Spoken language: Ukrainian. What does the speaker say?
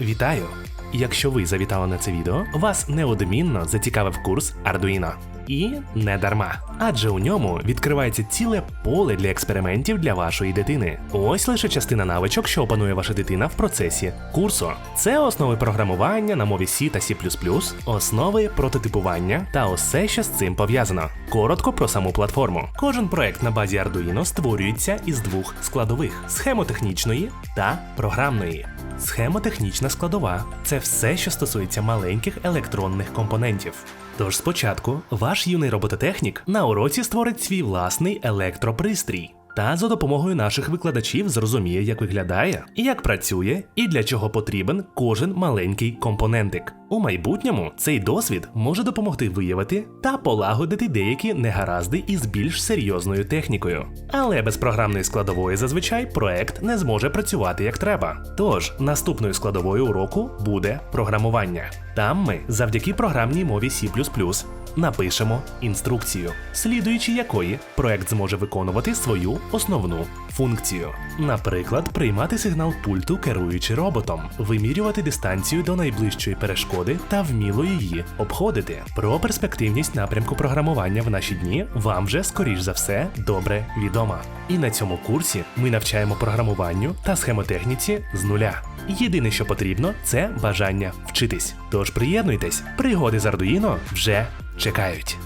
Вітаю! Якщо ви завітали на це відео, вас неодмінно зацікавив курс Arduino. І не дарма, адже у ньому відкривається ціле поле для експериментів для вашої дитини. Ось лише частина навичок, що опанує ваша дитина в процесі курсу. Це основи програмування на мові C та C++, основи прототипування та усе, що з цим пов'язано. Коротко про саму платформу. Кожен проект на базі Arduino створюється із двох складових: схемотехнічної та програмної. Схемотехнічна складова це все, що стосується маленьких електронних компонентів. Тож спочатку ваш юний робототехнік на уроці створить свій власний електропристрій. Та за допомогою наших викладачів зрозуміє, як виглядає, як працює і для чого потрібен кожен маленький компонентик. У майбутньому цей досвід може допомогти виявити та полагодити деякі негаразди із більш серйозною технікою. Але без програмної складової зазвичай проект не зможе працювати як треба. Тож наступною складовою уроку буде програмування. Там ми, завдяки програмній мові C++, напишемо інструкцію, слідуючи якої проект зможе виконувати свою основну функцію. Наприклад, приймати сигнал пульту, керуючи роботом, вимірювати дистанцію до найближчої перешкоди та вміло її обходити. Про перспективність напрямку програмування в наші дні вам вже скоріш за все добре відомо. І на цьому курсі ми навчаємо програмуванню та схемотехніці з нуля. Єдине, що потрібно, це бажання вчитись. Тож приєднуйтесь, пригоди з Arduino вже чекають.